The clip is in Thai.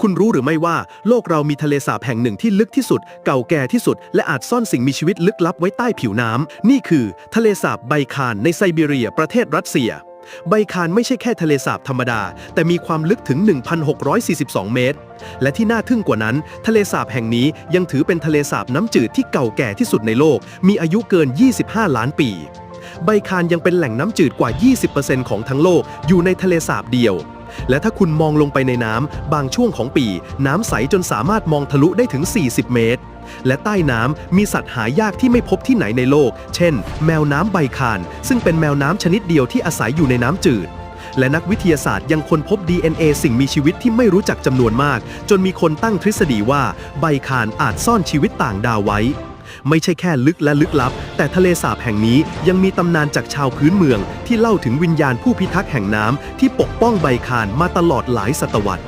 คุณรู้หรือไม่ว่าโลกเรามีทะเลสาบแห่งหนึ่งที่ลึกที่สุด เก่าแก่ที่สุด และอาจซ่อนสิ่งมีชีวิตลึกลับไว้ใต้ผิวน้ำนี่คือ ทะเลสาบไบคานในไซบีเรีย ประเทศรัสเซียไบคานไม่ใช่แค่ทะเลสาบธรรมดา แต่มีความลึกถึง 1,642 เมตร และที่น่าทึ่งกว่านั้น ทะเลสาบแห่งนี้ยังถือเป็นทะเลสาบน้ำจืดที่เก่าแก่ที่สุดในโลก มีอายุเกิน 25 ล้านปีไบคานยังเป็นแหล่งน้ำจืดกว่า 20%ของทั้งโลก อยู่ในทะเลสาบเดียว และถ้าคุณมองลงไปในน้ำบางช่วงของปี น้ำใสจนสามารถมองทะลุได้ถึง 40 เมตร และใต้น้ำมีสัตว์หายากที่ไม่พบที่ไหนในโลก เช่น แมวน้ำไบคาน ซึ่งเป็นแมวน้ำชนิดเดียวที่อาศัยอยู่ในน้ำจืดและนักวิทยาศาสตร์ยังค้นพบ DNA สิ่งมีชีวิตที่ไม่รู้จักจำนวนมาก จนมีคนตั้งทฤษฎีว่าไบคานอาจซ่อนชีวิตต่างดาวไว้ ไม่ใช่แค่ลึกและลึกลับ แต่ทะเลสาบแห่งนี้ยังมีตำนานจากชาวพื้นเมือง ที่เล่าถึงวิญญาณผู้พิทักษ์แห่งน้ำที่ปกป้องใบคานมาตลอดหลายศตวรรษ